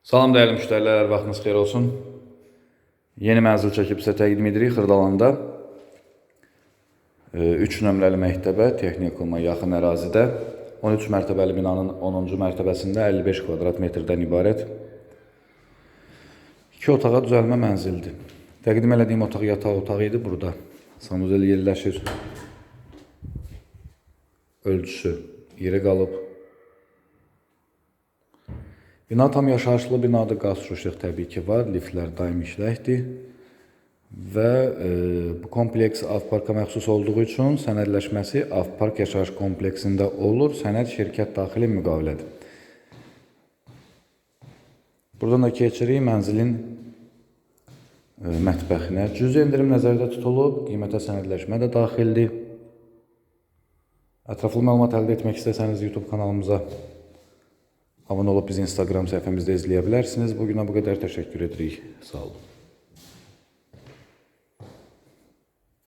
Salam dəyərli müştərilər, vaxtınız xeyir olsun. Yeni mənzil çəkib sizə təqdim edirik Xırdalanda. 3 nömrəli məktəbə, texnikuma yaxın ərazidə 13 mərtəbəli binanın 10-cu mərtəbəsində 55 kvadrat metrdən ibarət 2 otağa düzəlmə mənzildir. Təqdim elədiyim otaq yataq otağı idi burada. Sanuzel yerləşir. Ölçüsü yeri qalıb. Bina tam yaşayışlı binadır, qaz işıq təbii ki var, liftlər daim işləkdir. Və e, bu kompleks Avparka məxsus olduğu üçün sənədləşməsi Avpark yaşayış kompleksində olur, sənəd şirkət daxili müqavilədir. Buradan da keçirik mənzilin e, mətbəxinə. Cüzi endirim nəzərdə tutulub, qiymətə sənədləşmə də daxildir. Ətraflı məlumat əldə etmək istəsəniz YouTube kanalımıza abunə olub bizi Instagram səhifəmizdə izləyə bilərsiniz. Bu günə bu qədər təşəkkür edirik. Sağ olun.